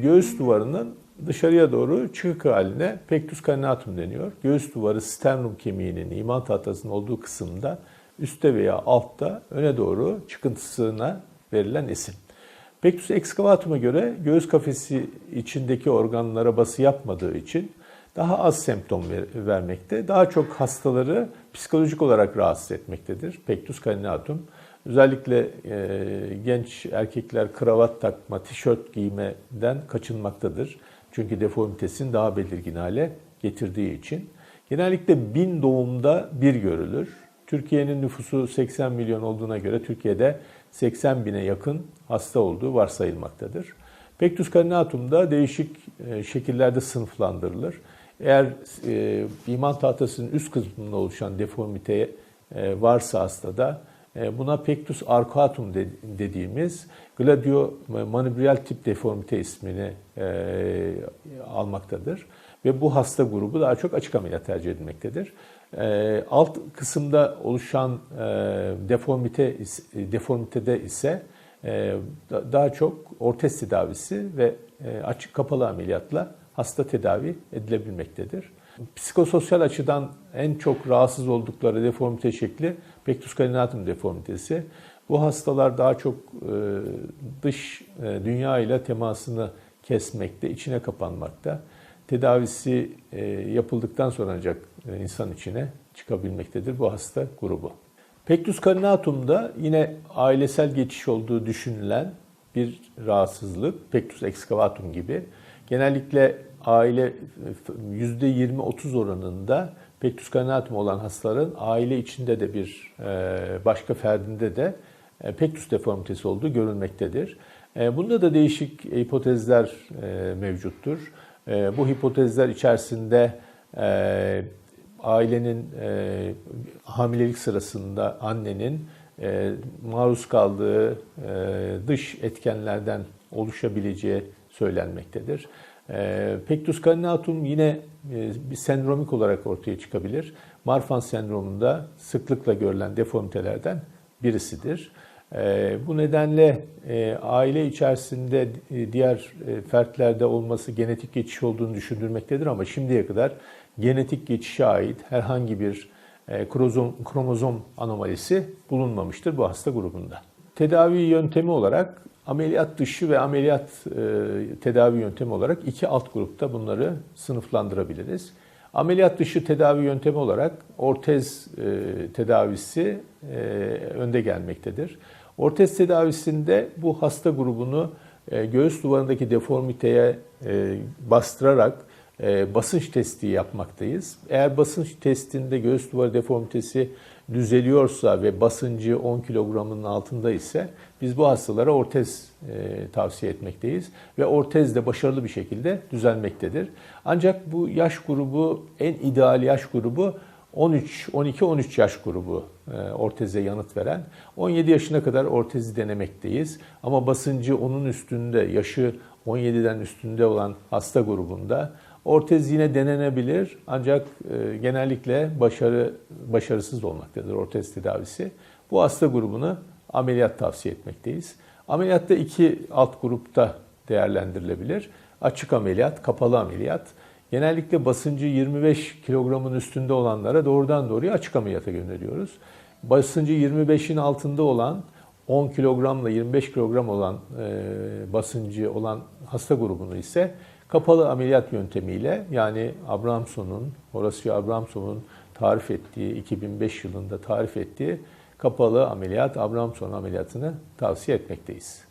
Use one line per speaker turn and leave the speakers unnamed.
göğüs duvarının dışarıya doğru çıkık haline pectus carinatum deniyor. Göğüs duvarı sternum kemiğinin iman tahtasının olduğu kısımda üstte veya altta öne doğru çıkıntısına verilen isim. Pectus excavatum'a göre göğüs kafesi içindeki organlara bası yapmadığı için daha az semptom ver- vermekte, daha çok hastaları psikolojik olarak rahatsız etmektedir. Pectus carinatum. Özellikle e, genç erkekler kravat takma, tişört giymeden kaçınmaktadır. Çünkü deformitesini daha belirgin hale getirdiği için. Genellikle bin doğumda bir görülür. Türkiye'nin nüfusu 80 milyon olduğuna göre Türkiye'de 80 bine yakın hasta olduğu varsayılmaktadır. Pectus carinatum değişik e, şekillerde sınıflandırılır. Eğer e, iman tahtasının üst kısmında oluşan deformite e, varsa hastada buna pectus arcuatum de- dediğimiz gladio manubrial tip deformite ismini e, almaktadır. Ve bu hasta grubu daha çok açık ameliyat tercih edilmektedir. E, alt kısımda oluşan e, deformite deformitede ise e, da- daha çok ortez tedavisi ve e, açık kapalı ameliyatla hasta tedavi edilebilmektedir. Psikososyal açıdan en çok rahatsız oldukları deformite şekli pectus carinatum deformitesi. Bu hastalar daha çok e, dış e, dünya ile temasını kesmekte, içine kapanmakta. Tedavisi e, yapıldıktan sonra ancak insan içine çıkabilmektedir bu hasta grubu. Pectus carinatum'da yine ailesel geçiş olduğu düşünülen bir rahatsızlık, pectus excavatum gibi. Genellikle aile %20-30 oranında pectus carinatum olan hastaların aile içinde de bir e, başka ferdinde de e, pectus deformitesi olduğu görülmektedir. E, Bunda da değişik hipotezler mevcuttur. Bu hipotezler içerisinde ailenin hamilelik sırasında annenin maruz kaldığı dış etkenlerden oluşabileceği söylenmektedir. E, Pectus carinatum yine e, bir sendromik olarak ortaya çıkabilir. Marfan sendromunda sıklıkla görülen deformitelerden birisidir. E, bu nedenle e, aile içerisinde e, diğer e, fertlerde olması genetik geçiş olduğunu düşünülmektedir ama şimdiye kadar genetik geçişe ait herhangi bir e, kromozom, kromozom anomalisi bulunmamıştır bu hasta grubunda. Tedavi yöntemi olarak ameliyat dışı ve ameliyat e, tedavi yöntemi olarak iki alt grupta bunları sınıflandırabiliriz. Ameliyat dışı tedavi yöntemi olarak ortez e, tedavisi e, önde gelmektedir. Ortez tedavisinde bu hasta grubunu göğüs duvarındaki deformiteye bastırarak e, basınç testi yapmaktayız. Eğer basınç testinde göğüs duvarı deformitesi düzeliyorsa ve basıncı 10 kilogramın altında ise biz bu hastalara ortez e, tavsiye etmekteyiz ve ortez de başarılı bir şekilde düzelmektedir. Ancak bu yaş grubu en ideal yaş grubu 13, 12-13 yaş grubu e, orteze yanıt veren. 17 yaşına kadar ortezi denemekteyiz. Ama basıncı onun üstünde, yaşı 17'den üstünde olan hasta grubunda ortez yine denenebilir ancak e, genellikle başarı başarısız olmaktadır ortez tedavisi. Bu hasta grubunu ameliyat tavsiye etmekteyiz. Ameliyatta iki alt grupta değerlendirilebilir. Açık ameliyat, kapalı ameliyat. Genellikle basıncı 25 kilogramın üstünde olanlara doğrudan doğruya açık ameliyata gönderiyoruz. Basıncı 25'in altında olan 10 kilogramla 25 kilogram olan e, basıncı olan hasta grubunu ise kapalı ameliyat yöntemiyle yani Abramson'un, Horacio Abramson'un tarif ettiği, 2005 yılında tarif ettiği kapalı ameliyat, Abramson ameliyatını tavsiye etmekteyiz.